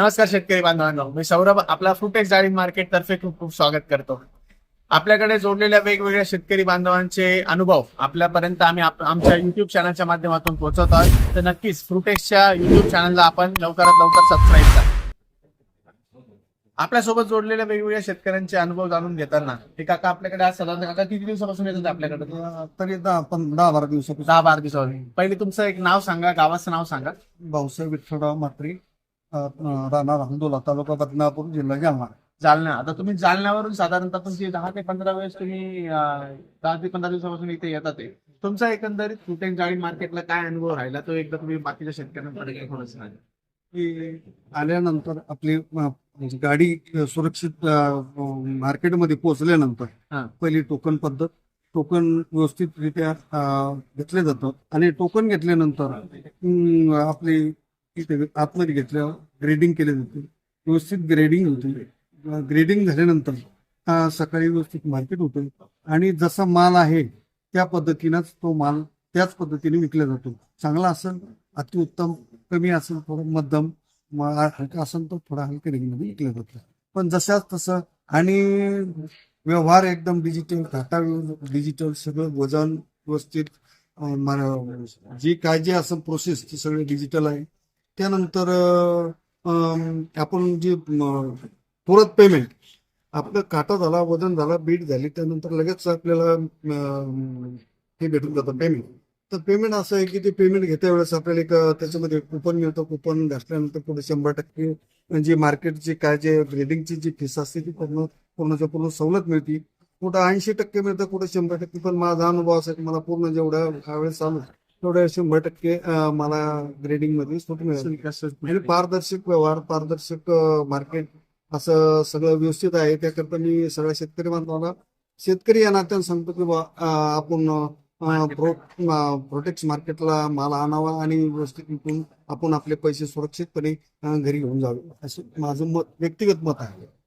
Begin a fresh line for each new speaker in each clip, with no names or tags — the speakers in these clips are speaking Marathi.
नमस्कार शेतकरी बांधवांनो मी सौरभ आपला फ्रुटेक्स डाळिंब मार्केट तर्फे खूप खूप स्वागत करतो. आपल्याकडे जोडलेल्या वेगवेगळ्या शेतकरी बांधवांचे अनुभव आपल्यापर्यंत आम्ही आमच्या युट्यूब चॅनलच्या माध्यमातून पोहोचवत आहोत. तर नक्कीच फ्रुटेक्सच्या युट्यूब चॅनलला आपण लवकरात लवकर सबस्क्राईब करा. आपल्यासोबत जोडलेल्या वेगवेगळ्या शेतकऱ्यांचे अनुभव जाणून घेताना हे काका आपल्याकडे आज साधारण काका किती दिवसापासून येतात आपल्याकडे?
तरी दहा पण दहा बारा दिवसापासून.
दहा बारा दिवसापासून. पहिले तुमचं एक नाव सांगा गावाचं नाव सांगा.
भाऊसाहेब विठ्ठलराव म्हात्रे. राहणार हंदोला तालुका बदनापूर जिल्हा जालना.
जालना. आता तुम्ही जालन्यावरून साधारणतः तुमची दहा ते पंधरा वेळेस तुम्ही अं, दहा ते पंधरा दिवसापासून इथे येतात आहे. तुमचा एकंदरीत फुटेन जाळी मार्केटला काय अनुभव राहिला? तो एकदा तुम्ही बाकीच्या शेतकऱ्यांकडे काय थोडं सांगा.
की आल्यानंतर आपली अं, गाडी अं, सुरक्षित अं, मार्केटमध्ये पोहोचल्यानंतर. पहिली टोकन पद्धत टोकन व्यवस्थितरित्या अं, घेतले जातं. आणि टोकन घेतल्यानंतर आपली की आतमध्ये घेतल्यावर ग्रेडिंग केले जाते. व्यवस्थित ग्रेडिंग होते. ग्रेडिंग झाल्यानंतर हा सकाळी व्यवस्थित मार्केट होतं. आणि जसा माल आहे त्या पद्धतीनंच तो माल त्याच पद्धतीने विकला जातो. चांगला असेल अतिउत्तम कमी असेल थोडं मध्यम हलका असेल तर थोडा हलक्या रेंजमध्ये विकला जातो. पण जशाच तसं आणि व्यवहार एकदम डिजिटल टाटा डिजिटल सगळं वजन व्यवस्थित जी काय जे असं प्रोसेस ती सगळी डिजिटल आहे. त्यानंतर आपण जी म, पेमेंट आपलं काटा झाला वजन झाला बीट झाली त्यानंतर लगेच आपल्याला हे भेटून जातं पेमेंट तर पेमेंट असं आहे की ते पेमेंट घेत्या वेळेस आपल्याला एक त्याच्यामध्ये कुपन मिळतं. कुपन घातल्यानंतर पुढे शंभर टक्के म्हणजे जी मार्केटची काय जे ग्रेडिंगची जी फीस असते ती पूर्ण पूर्णच्या पूर्ण सवलत मिळते. कुठं ऐंशी टक्के मिळतं कुठं शंभर टक्के. पण माझा अनुभव असा आहे की मला पूर्ण जेवढ्या ह्यावेळेस चालू तेवढं शंभर टक्के अं, मला ग्रेडिंगमध्ये सूट मिळाली. आणि पारदर्शक व्यवहार पारदर्शक मार्केट असं सगळं व्यवस्थित आहे. त्याकरता मी सगळ्या शेतकरी बांधवांना शेतकरी या नात्यानं सांगतो की बा अं, आपण अं, प्रो अं, प्रोटेक्स मार्केटला माल आणावा आणि व्यवस्थित विकून आपण आपले पैसे सुरक्षितपणे अं, घरी घेऊन जावे. असं माझं मत व्यक्तिगत मत आहे.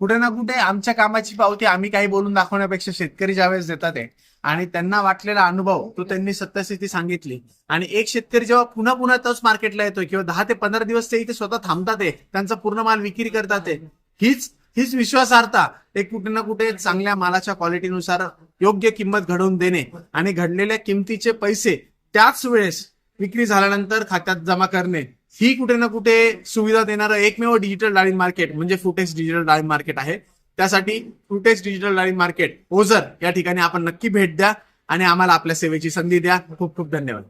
कुठे ना कुठे आमच्या कामाची पावती आम्ही काही बोलून दाखवण्यापेक्षा शेतकरी ज्यावेळेस देतात आहे आणि त्यांना वाटलेला अनुभव तो त्यांनी सत्यस्थिती सांगितली. आणि एक शेतकरी जेव्हा पुन्हा पुन्हा तोच मार्केटला येतोय किंवा दहा ते पंधरा दिवस ते इथे स्वतः थांबतात आहे त्यांचा पूर्ण माल विक्री करतात आहे हीच हीच विश्वासार्हता एक कुठे ना कुठे चांगल्या मालाच्या क्वालिटीनुसार योग्य किंमत घडवून देणे. आणि घडलेल्या किमतीचे पैसे त्याच वेळेस विक्री झाल्यानंतर खात्यात जमा करणे. ही कुठे ना कुठे सुविधा देणारं एकमेव डिजिटल डाळिंब मार्केट म्हणजे फुटेज डिजिटल डाळिंब मार्केट आहे. त्यासाठी फुटेज डिजिटल डाळिंब मार्केट ओझर या ठिकाणी आपण नक्की भेट द्या आणि आम्हाला आपल्या सेवेची संधी द्या. खूप खूप धन्यवाद.